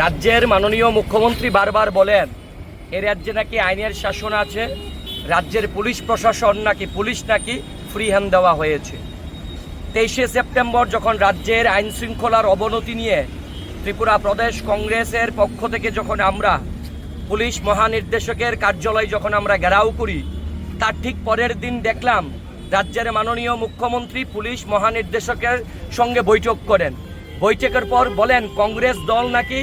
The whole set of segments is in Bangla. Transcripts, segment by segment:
রাজ্যের মাননীয় মুখ্যমন্ত্রী বারবার বলেন, এ রাজ্যে নাকি আইনের শাসন আছে, রাজ্যের পুলিশ প্রশাসন নাকি পুলিশ নাকি ফ্রি হ্যান্ড দেওয়া হয়েছে। তেইশে সেপ্টেম্বর যখন রাজ্যের আইন শৃঙ্খলার অবনতি নিয়ে ত্রিপুরা প্রদেশ কংগ্রেসের পক্ষ থেকে যখন আমরা পুলিশ মহানির্দেশকের কার্যালয় যখন আমরা ঘেরাও করি, তার ঠিক পরের দিন দেখলাম রাজ্যের মাননীয় মুখ্যমন্ত্রী পুলিশ মহানির্দেশকের সঙ্গে বৈঠক করেন। বৈঠকের পর বলেন, কংগ্রেস দল নাকি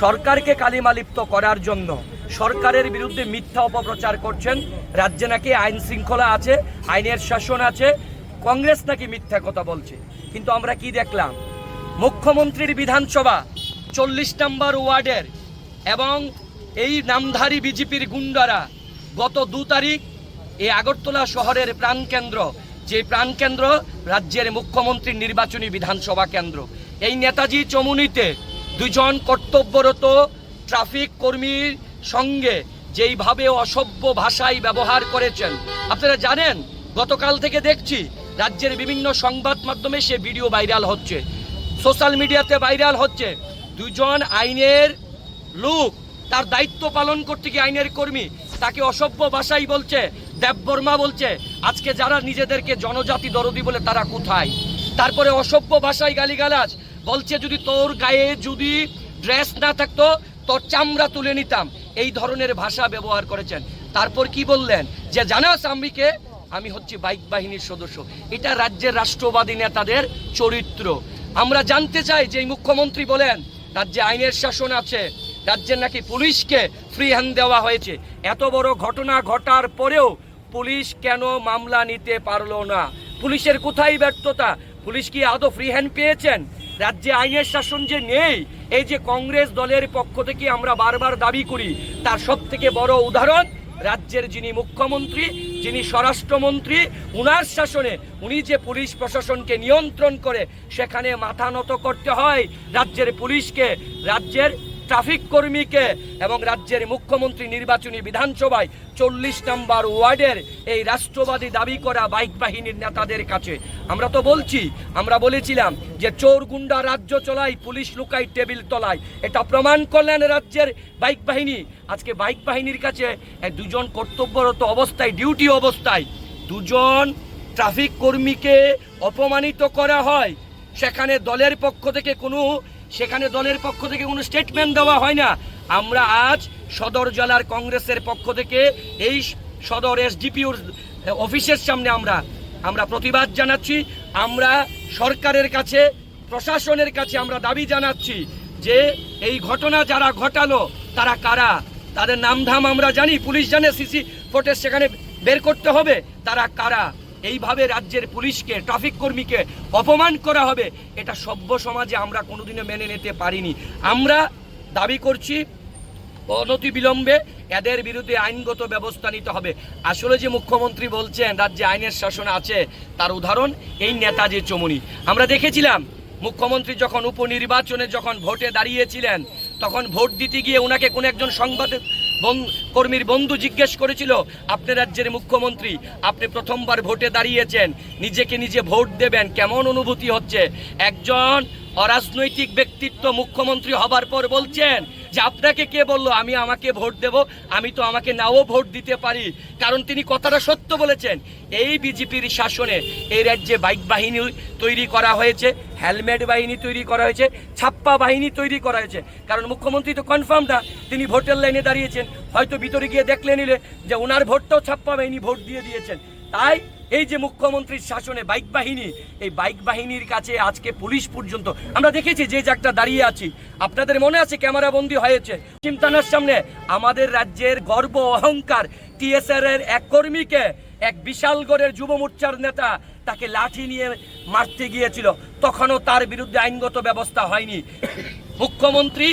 সরকারকে কালিমালিপ্ত করার জন্য। সরকারের বিরুদ্ধে মিথ্যা অপপ্রচার করছেন। রাজ্যে নাকি আইন শৃঙ্খলা আছে, আইনের শাসন আছে, কংগ্রেস নাকি মিথ্যা কথা বলছে। কিন্তু আমরা কি দেখলাম? মুখ্যমন্ত্রীর বিধানসভা চল্লিশ নম্বর ওয়ার্ডের এবং এই নামধারী বিজেপির গুন্ডারা গত দু তারিখ এই আগরতলা শহরের প্রাণকেন্দ্র যে প্রাণকেন্দ্র রাজ্যের মুখ্যমন্ত্রীর নির্বাচনী বিধানসভা কেন্দ্র। এই নেতাজি চমুনিতে দুজন কর্তব্যরত ট্রাফিক কর্মীর সঙ্গে যেইভাবে অসভ্য ভাষায় ব্যবহার করেছেন। আপনারা জানেন, গতকাল থেকে দেখছি, রাজ্যের বিভিন্ন সংবাদ মাধ্যমে সে ভিডিও ভাইরাল হচ্ছে। সোশ্যাল মিডিয়াতে ভাইরাল হচ্ছে। দুজন আইনের লোক, তার দায়িত্ব পালন করতে গিয়ে আইনের কর্মী, তাকে অসভ্য ভাষাই বলছে দেববর্মা বলছে, আজকে যারা নিজেদেরকে জনজাতি দরদি বলে তারা কোথায়? তারপরে অসভ্য ভাষায় গালিগালাজ বলছে, যদি তোর গায়ে যদি ড্রেস না থাকতো, তোর চামড়া তুলে নিতাম। এই ধরনের ভাষা ব্যবহার করেছেন। তারপর কি বললেন? যে জানাস আম্বিকে আমি হচ্ছি বাইক বাহিনীর সদস্য। এটা রাজ্যের রাষ্ট্রবাদী নেতাদের চরিত্র। আমরা জানতে চাই যে মুখ্যমন্ত্রী বলেন, রাজ্যে আইনের শাসন আছে। রাজ্যের নাকি পুলিশকে ফ্রি হ্যান্ড দেওয়া হয়েছে। এত বড় ঘটনা ঘটার পরেও পুলিশ কেন মামলা নিতে পারল না? পুলিশের কোথায় ব্যর্থতা? পুলিশ কি আদৌ ফ্রি হ্যান্ড পেয়েছেন? রাজ্যে আইনের শাসন যে নেই, এই যে কংগ্রেস দলের পক্ষ থেকে আমরা বারবার দাবি করি, তার সব থেকে বড় উদাহরণ, রাজ্যের যিনি মুখ্যমন্ত্রী, যিনি স্বরাষ্ট্রমন্ত্রী, উনার শাসনে উনি যে পুলিশ প্রশাসনকে নিয়ন্ত্রণ করে, সেখানে মাথা নত করতে হয় রাজ্যের পুলিশকে। রাজ্যের ট্রাফিক কর্মীকে এবং রাজ্যের মুখ্যমন্ত্রী নির্বাচনী বিধানসভায় চল্লিশ নম্বর ওয়ার্ডের এই রাষ্ট্রবাদী দাবি করা বাইক বাহিনীর নেতাদের কাছে। আমরা তো বলছি, আমরা বলেছিলাম যে চোর গুন্ডা রাজ্য চলাই পুলিশ লুকাই টেবিল তলায়। এটা প্রমাণ করলেন রাজ্যের বাইক বাহিনী। আজকে বাইক বাহিনীর কাছে দুজন কর্তব্যরত অবস্থায়, ডিউটি অবস্থায় দুজন ট্রাফিক কর্মীকে অপমানিত করা হয়। সেখানে দলের পক্ষ থেকে কোনো সেখানে দলের পক্ষ থেকে কোনো স্টেটমেন্ট দেওয়া হয় না। আমরা আজ সদর জেলার কংগ্রেসের পক্ষ থেকে এই সদর এসডিপিওর অফিসের সামনে আমরা আমরা প্রতিবাদ জানাচ্ছি। আমরা সরকারের কাছে, প্রশাসনের কাছে আমরা দাবি জানাচ্ছি যে এই ঘটনা যারা ঘটালো, তারা কারা? তাদের নামধাম আমরা জানি। পুলিশ জানে, সিসি ফুটেজ সেখানে বের করতে হবে। তারা কারা? এইভাবে রাজ্যের পুলিশকে ট্রাফিক কর্মীকে অপমান করা হবে, এটা সভ্য সমাজে আমরা কোনোদিনও মেনে নিতে পারিনি। আমরা দাবি করছি অনতি বিলম্বে এদের বিরুদ্ধে আইনগত ব্যবস্থা নিতে হবে। আসলে যে মুখ্যমন্ত্রী বলছেন, রাজ্যে আইনের শাসন আছে, তার উদাহরণ এই নেতাজি চমুনি। আমরা দেখেছিলাম, মুখ্যমন্ত্রী যখন উপনির্বাচনে যখন ভোটে দাঁড়িয়েছিলেন, তখন ভোট দিতে গিয়ে ওনাকে কোন একজন সংবাদ কর্মীর বন্ধু জিজ্ঞেস করেছিল, আপনি রাজ্যের মুখ্যমন্ত্রী, আপনি প্রথমবার ভোটে দাঁড়িয়েছেন, নিজেকে নিজে ভোট দেবেন, কেমন অনুভূতি হচ্ছে? একজন অরাজনৈতিক ব্যক্তিত্ব মুখ্যমন্ত্রী হবার পর বলছেন যে, আপনাকে কে বলল? আমি আমাকে ভোট দেব, আমি তো আমাকে নাও ভোট দিতে পারি। কারণ তিনি কথাটা সত্য বলেছেন, এই বিজেপির শাসনে এই রাজ্যে বাইক বাহিনী তৈরি করা হয়েছে হেলমেট বাহিনী তৈরি করা হয়েছে, ছাপ্পা বাহিনী তৈরি করা হয়েছে। কারণ মুখ্যমন্ত্রী তো কনফার্ম না তিনি ভোটের লাইনে দাঁড়িয়েছেন। হয়তো ভিতরে গিয়ে দেখলে নিলে যে ওনার ভোটটাও ছাপ্পা বাহিনী ভোট দিয়ে দিয়েছেন। তাই এই যে মুখ্যমন্ত্রীর শাসনে বাইক বাহিনী, এই বাইক বাহিনীর কাছে আজকে পুলিশ পর্যন্ত, আমরা দেখেছি যে জায়গাটা দাঁড়িয়ে আছি। আপনাদের মনে আছে ক্যামেরা বন্দি হয়েছে? চিন্তানার সামনে আমাদের রাজ্যের গর্ব অহংকার টিএসআর এর এক কর্মীকে, এক বিশালগড়ের যুব মোর্চার নেতা তাকে লাঠি নিয়ে মারতে গিয়েছিল। তখনও তার বিরুদ্ধে আইনগত ব্যবস্থা হয়নি। মুখ্যমন্ত্রী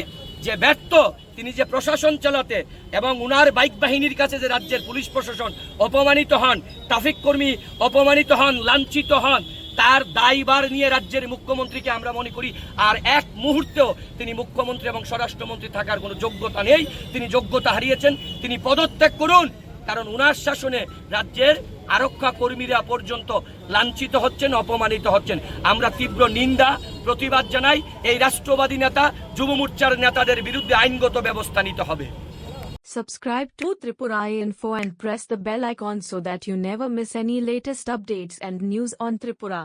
যে ব্যর্থ, তিনি যে প্রশাসন চালাতে এবং উনার বাইক বাহিনীর কাছে যে রাজ্যের পুলিশ প্রশাসন অপমানিত হন, ট্রাফিক কর্মী অপমানিত হন, লাঞ্ছিত হন, তার দায়ভার নিয়ে রাজ্যের মুখ্যমন্ত্রীকে আমরা মনে করি আর এক মুহূর্তেও তিনি মুখ্যমন্ত্রী এবং স্বরাষ্ট্রমন্ত্রী থাকার কোনো যোগ্যতা নেই। তিনি যোগ্যতা হারিয়েছেন। তিনি পদত্যাগ করুন। কারণ উনার শাসনে রাজ্যের আরক্ষা কর্মীরা পর্যন্ত লাঞ্ছিত হচ্ছেন, অপমানিত হচ্ছেন আমরা তীব্র নিন্দা, প্রতিবাদ জানাই এই রাষ্ট্রবাদী নেতা, যুব মোর্চার নেতাদের বিরুদ্ধে আইনগত ব্যবস্থা নিতে হবে Subscribe to Tripura Info and press the bell icon so that you never miss any latest updates and news on Tripura.